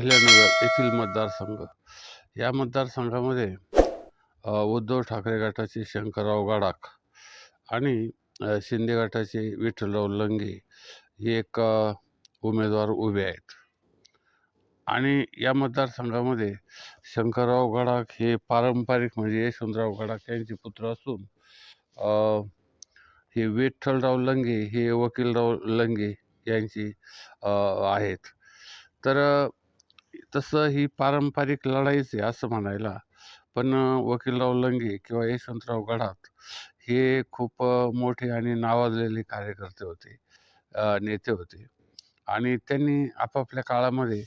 अहिल्यानगर येथील मतदारसंघ. या मतदारसंघामध्ये उद्धव ठाकरे गटाचे शंकरराव गाडाख आणि शिंदे गटाचे विठ्ठलराव लंगे हे एक उमेदवार उभे आहेत. आणि या मतदारसंघामध्ये शंकरराव गडाख हे पारंपरिक म्हणजे यशवंतराव गडाख यांचे पुत्र असून हे विठ्ठलराव लंगे हे वकीलराव लंगे यांची आहेत. तर तसं ही पारंपरिक लढाईच आहे असं म्हणायला. पण वकीलराव लंगे किंवा यशवंतराव गडात हे खूप मोठे आणि नावाजलेले कार्यकर्ते होते नेते होते. आणि त्यांनी आपापल्या काळामध्ये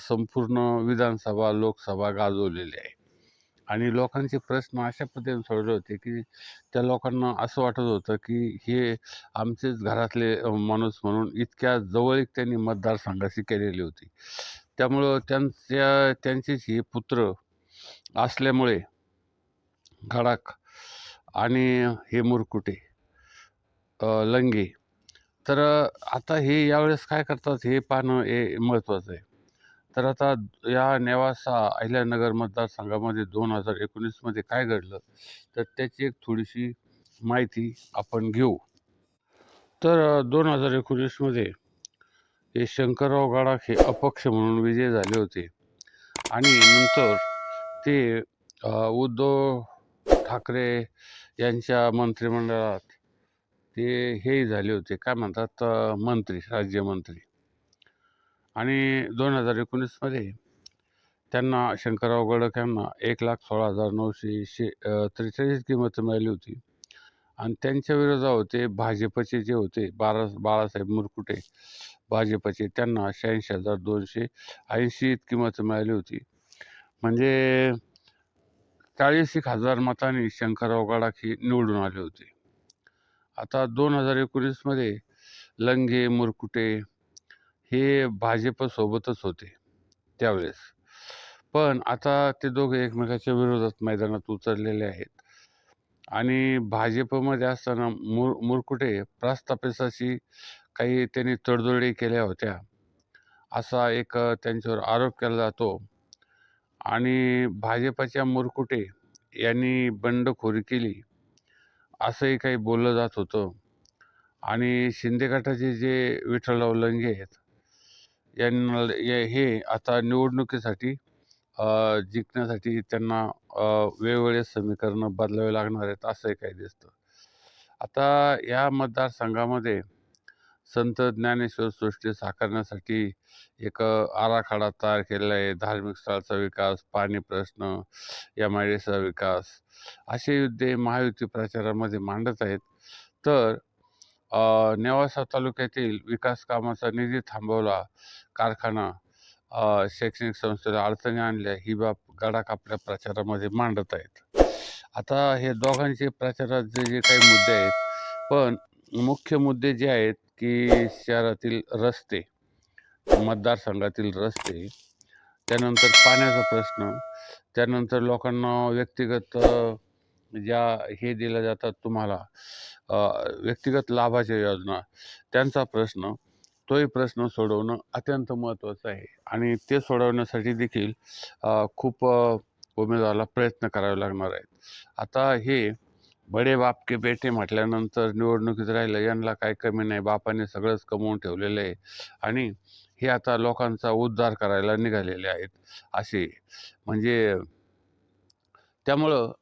संपूर्ण विधानसभा लोकसभा गाजवलेली आहे. आणि लोकांचे प्रश्न अशा पद्धतीने सोडले होते की त्या लोकांना असं वाटत होतं की हे आमचेच घरातले माणूस म्हणून इतक्या जवळीक त्यांनी मतदारसंघाशी केलेली होती. त्यामुळं त्यांच्या त्यांचेच हे पुत्र असल्यामुळे गडाख आणि हे मुरकुटे लंगे. तर आता हे यावेळेस काय करतात हे पाहणं हे महत्त्वाचं आहे. तर आता या नेवासा अहिल्यानगर मतदारसंघामध्ये दोन हजार एकोणीसमध्ये काय घडलं तर त्याची एक थोडीशी माहिती आपण घेऊ. तर दोन हजार एकोणीसमध्ये हे शंकरराव गाडाख हे अपक्ष म्हणून विजय झाले होते. आणि नंतर ते उद्धव ठाकरे यांच्या मंत्रिमंडळात ते हेही झाले होते. काय म्हणतात मंत्री राज्यमंत्री आणि दोन हजार एकोणीसमध्ये त्यांना शंकरराव गडक यांना एक लाख सोळा हजार नऊशे शे त्रेचाळीस किंमत मिळाली होती. आणि त्यांच्या विरोधात होते भाजपचे जे होते बारा बाळासाहेब मुरकुटे. भाजपचे त्यांना शहाऐंशी हजार दोनशे ऐंशी इतकी मतं मिळाली होती. म्हणजे चाळीस एक हजार मतांनी शंकरराव गाडाख हे निवडून आले होते. आता दोन हजार एकोणीसमध्ये लंगे मुरकुटे हे भाजपसोबतच होते त्यावेळेस. पण आता ते दोघे एकमेकाच्या विरोधात मैदानात उतरलेले आहेत. आणि भाजपमध्ये असताना मुर मुरकुटे प्रस्थापिसाची काही त्यांनी तडजोडी केल्या होत्या. असा एक त्यांच्यावर आरोप केला जातो. आणि भाजपच्या मुरकुटे यांनी बंडखोरी केली. असंही काही बोललं जात होतं. आणि शिंदे गटाचे जे विठ्ठलराव लंगे आहेत यांना ये- हे आता निवडणुकीसाठी जिंकण्यासाठी त्यांना वेगवेगळे समीकरणं बदलावे लागणार आहेत असंही काही दिसतं. आता या मतदारसंघामध्ये संत ज्ञानेश्वर सृष्टी साकारण्यासाठी एक आराखडा तयार केलेला आहे. धार्मिक स्थळाचा विकास पाणी प्रश्न या आय विकास असे मुद्दे महायुती प्रचारामध्ये मांडत आहेत. तर नेवासा तालुक्यातील विकास कामाचा निधी थांबवला. कारखाना शैक्षणिक संस्थेला अडचणी आणल्या. ही बाब गडाख आपल्या प्रचारामध्ये मांडत आहेत. आता हे दोघांचे प्रचारात जे जे काही मुद्दे आहेत पण मुख्य मुद्दे जे आहेत की शहरातील रस्ते मतदारसंघातील रस्ते त्यानंतर पाण्याचा प्रश्न त्यानंतर लोकांना व्यक्तिगत ज्या हे दिल्या जातात तुम्हाला व्यक्तिगत लाभाच्या योजना त्यांचा प्रश्न तोही प्रश्न सोडवणं अत्यंत महत्त्वाचं आहे. आणि ते सोडवण्यासाठी देखील खूप उमेदवाराला प्रयत्न करावे लागणार आहेत. आता हे बडे बाप के बेटे म्हटल्यानंतर निवडणुकीत राहिलं यांना काही कमी नाही बापाने सगळंच कमवून ठेवलेलं आहे. आणि हे आता लोकांचा उद्धार करायला निघालेले आहेत असे. म्हणजे त्यामुळं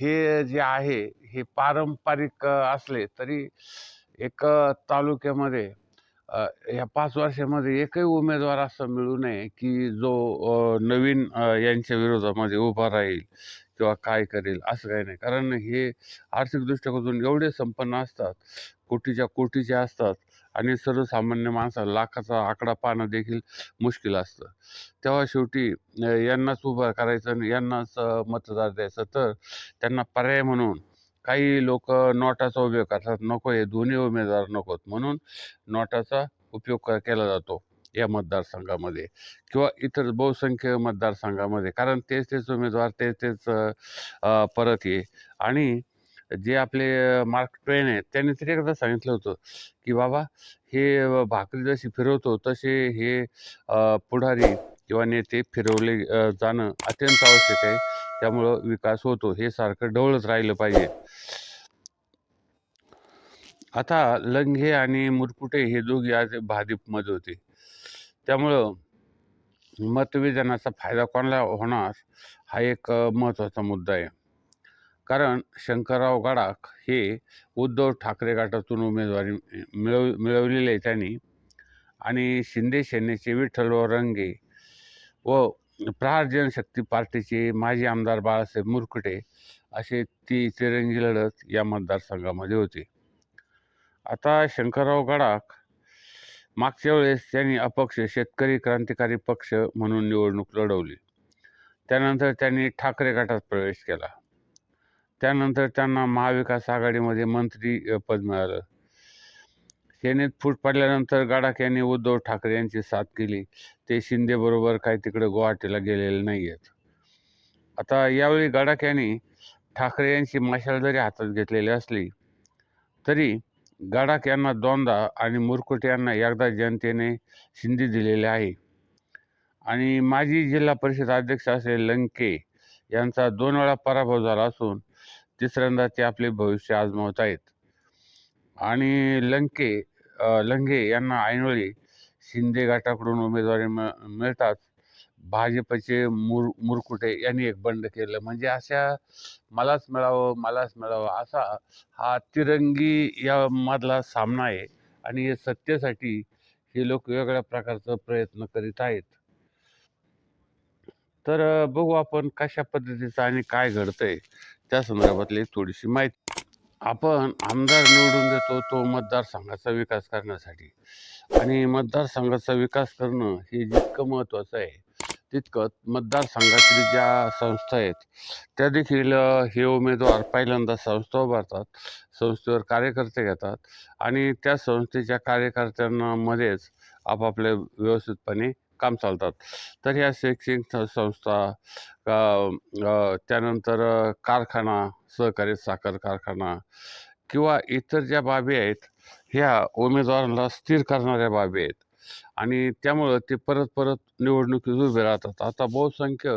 हे जे आहे हे पारंपरिक असले तरी एक तालुक्यामध्ये ह्या पाच वर्षामध्ये एकही उमेदवार असा मिळू नये की जो नवीन यांच्या विरोधामध्ये उभा राहील. किंवा काय करेल असं काही नाही. कारण हे आर्थिक एवढे संपन्न असतात कोटीच्या कोटीचे असतात आणि सर्वसामान्य माणसाला लाखाचा आकडा पाहणं देखील मुश्किल असतं. तेव्हा शेवटी यांनाच उभं करायचं आणि यांनाच मतदार द्यायचं. तर त्यांना पर्याय म्हणून काही लोक नोटाचा उपयोग करतात. नको हे दोन्ही उमेदवार नकोत म्हणून नोटाचा उपयोग क- केला जातो. या मतदारसंघामध्ये किंवा इतर बहुसंख्य मतदारसंघामध्ये. कारण तेच तेच उमेदवार तेच तेच परत ये. आणि जे आपले मार्क ट्वेन आहेत त्यांनी तरी एकदा सांगितलं होतं की बाबा हे भाकरी जशी फिरवतो तसे हे पुढारी किंवा नेते फिरवले जाणं अत्यंत आवश्यक आहे. त्यामुळं विकास होतो. हे सारखं ढवळत राहिलं पाहिजे. आता लंघे आणि मुरकुटे हे दोघे आज भाजपमध्ये होते. त्यामुळं मतविजनाचा फायदा कोणाला होणार हा एक महत्त्वाचा मुद्दा आहे. कारण शंकरराव गडाख हे उद्धव ठाकरे गटातून उमेदवारी मिळव मिळवलेली आहे त्यांनी. आणि शिंदे सेनेचे विठ्ठलराव रंगे व प्रहार जनशक्ती पार्टीचे माजी आमदार बाळासाहेब मुरकुटे असे ती तिरंगी लढत या मतदारसंघामध्ये होती. आता शंकरराव गडाख मागच्या वेळेस त्यांनी अपक्ष शेतकरी क्रांतिकारी पक्ष म्हणून निवडणूक लढवली. त्यानंतर त्यांनी ठाकरे गटात प्रवेश केला. त्यानंतर त्यांना महाविकास आघाडीमध्ये मंत्री पद मिळालं. सेनेत फूट पडल्यानंतर गाडाक यांनी उद्धव ठाकरे यांची साथ केली. ते शिंदेबरोबर काही तिकडे गुवाहाटीला गेलेले नाही आहेत आता यावेळी गाडाक यांनी ठाकरे यांची मशाल जरी हातात घेतलेली असली तरी गडाख यांना दोनदा आणि मुरकुटे यांना एकदा जनतेने संधी दिलेली आहे. आणि माजी जिल्हा परिषद अध्यक्ष असलेले लंके यांचा दोन वेळा पराभव झाला असून तिसऱ्यांदा ते आपले भविष्य आजमावत आहेत. आणि लंके लंगे यांना ऐनवेळी शिंदे गटाकडून उमेदवारी मिळ- मिळताच भाजपचे मुर मुरकुटे यांनी एक बंड केलं. म्हणजे अशा मलाच मिळावं मलाच मिळावं असा हा तिरंगी या मधला सामना आहे. आणि हे सत्तेसाठी हे लोक वेगळ्या प्रकारचा प्रयत्न करीत आहेत. तर बघू आपण कशा पद्धतीचं आणि काय घडतंय. त्या संदर्भातली थोडीशी माहिती. आपण आमदार निवडून देतो तो मतदारसंघाचा विकास करण्यासाठी. आणि मतदारसंघाचा विकास करणं हे जितकं महत्त्वाचं आहे तितकंच मतदारसंघातील ज्या संस्था आहेत त्या देखील हे उमेदवार पहिल्यांदा संस्था उभारतात संस्थेवर कार्यकर्ते घेतात आणि त्या संस्थेच्या कार्यकर्त्यांमध्येच आपापले व्यवस्थितपणे काम चालतात. तर ह्या शैक्षणिक संस्था त्यानंतर कारखाना सहकारी साखर कारखाना किंवा इतर ज्या बाबी आहेत ह्या उमेदवारांना स्थिर करणाऱ्या बाबी आहेत. आणि त्यामुळं ते परत परत निवडणुकीत उभे राहतात. आता बहुसंख्य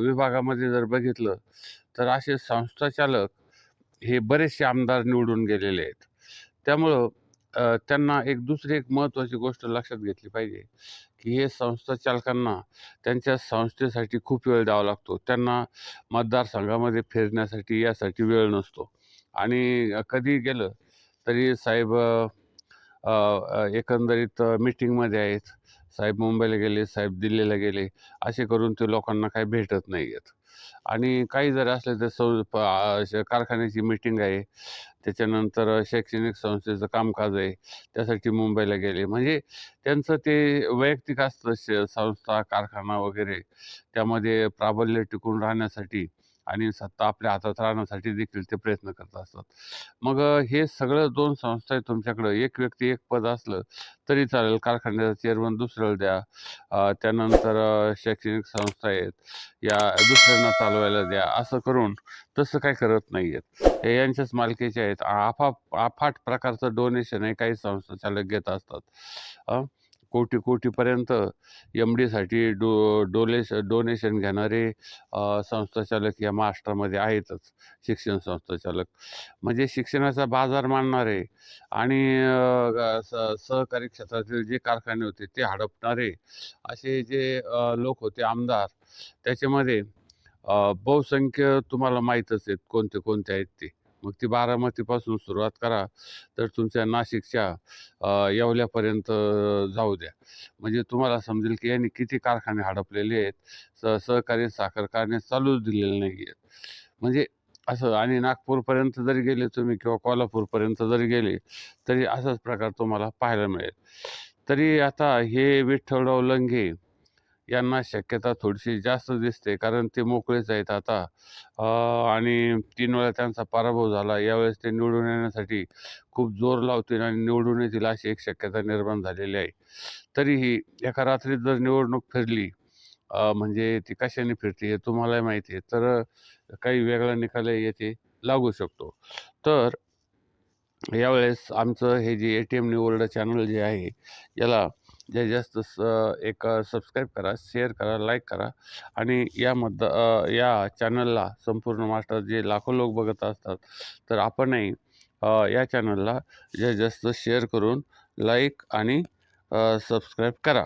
विभागामध्ये जर बघितलं तर असे संस्थाचालक हे बरेचसे आमदार निवडून गेलेले आहेत. त्यामुळं त्यांना एक दुसरी एक महत्त्वाची गोष्ट लक्षात घेतली पाहिजे की हे संस्था चालकांना त्यांच्या संस्थेसाठी खूप वेळ द्यावा लागतो. त्यांना मतदारसंघामध्ये फिरण्यासाठी यासाठी वेळ नसतो. आणि कधी गेलं तरी साहेब एकंदरीत मीटिंगमध्ये आहेत. साहेब मुंबईला गेले साहेब दिल्लीला गेले असे करून ते लोकांना काही भेटत नाही आहेत आणि काही जर असले तर सौ प- कारखान्याची मीटिंग आहे. त्याच्यानंतर शैक्षणिक संस्थेचं कामकाज आहे. त्यासाठी मुंबईला गेले. म्हणजे त्यांचं ते वैयक्तिक असतं संस्था कारखाना वगैरे. त्यामध्ये प्राबल्य टिकून राहण्यासाठी आणि सत्ता आपल्या हातात राहण्यासाठी देखील ते प्रयत्न करत असतात. मग हे सगळं दोन संस्था आहेत तुमच्याकडं. एक व्यक्ती एक पद असलं तरी चालेल. कारखान्याचा चेअरमन दुसऱ्याला द्या. त्यानंतर शैक्षणिक संस्था आहेत. या दुसऱ्यांना चालवायला द्या. असं करून तसं काय करत नाही आहेत हे यांच्याच मालकीचे आहेत. आफा अफाट प्रकारचं डोनेशन हे काही संस्था चालक घेत असतात कोटी कोटीपर्यंत एम डीसाठी डो डोलेश डोनेशन घेणारे संस्थाचालक या महाराष्ट्रामध्ये आहेतच शिक्षण संस्थाचालक. म्हणजे शिक्षणाचा बाजार मांडणारे आणि स- सहकारी क्षेत्रातील जे कारखाने होते ते हडपणारे असे जे लोक होते आमदार त्याच्यामध्ये बहुसंख्य तुम्हाला माहीतच आहेत कोणते कोणते आहेत ते. मग ती बारामतीपासून सुरुवात करा तर तुमच्या नाशिकच्या येवल्यापर्यंत जाऊ द्या. म्हणजे तुम्हाला समजेल की यांनी किती कारखाने हडपलेले आहेत स सहकारी साखर कारखाने चालूच दिलेले नाही आहेत म्हणजे असं आणि नागपूरपर्यंत जरी गेले तुम्ही किंवा कोल्हापूरपर्यंत जरी गेले तरी असाच प्रकार तुम्हाला पाहायला मिळेल. तरी आता हे विठ्ठलराव लंगे यांना शक्यता थोडीशी जास्त दिसते कारण ते मोकळेच आहेत आता. आणि तीन वेळा त्यांचा पराभव झाला यावेळेस ते निवडून येण्यासाठी खूप जोर लावतील आणि निवडून येतील अशी एक शक्यता निर्माण झालेली आहे. तरीही एका रात्रीत जर निवडणूक फिरली म्हणजे ती कशाने फिरते हे तुम्हालाही माहिती आहे तर काही वेगळा निकाल येथे लागू शकतो. तर यावेळेस आमचं हे जे ए टी एम निवडलं चॅनल जे आहे याला जे जास्त स एक सबस्क्राईब करा शेअर करा लाईक करा आणि या मतदा या चॅनलला संपूर्ण महाराष्ट्रात जे लाखो लोक बघत असतात तर आपणही या चॅनलला जास्तीत जास्त शेअर करून लाईक आणि सबस्क्राईब करा.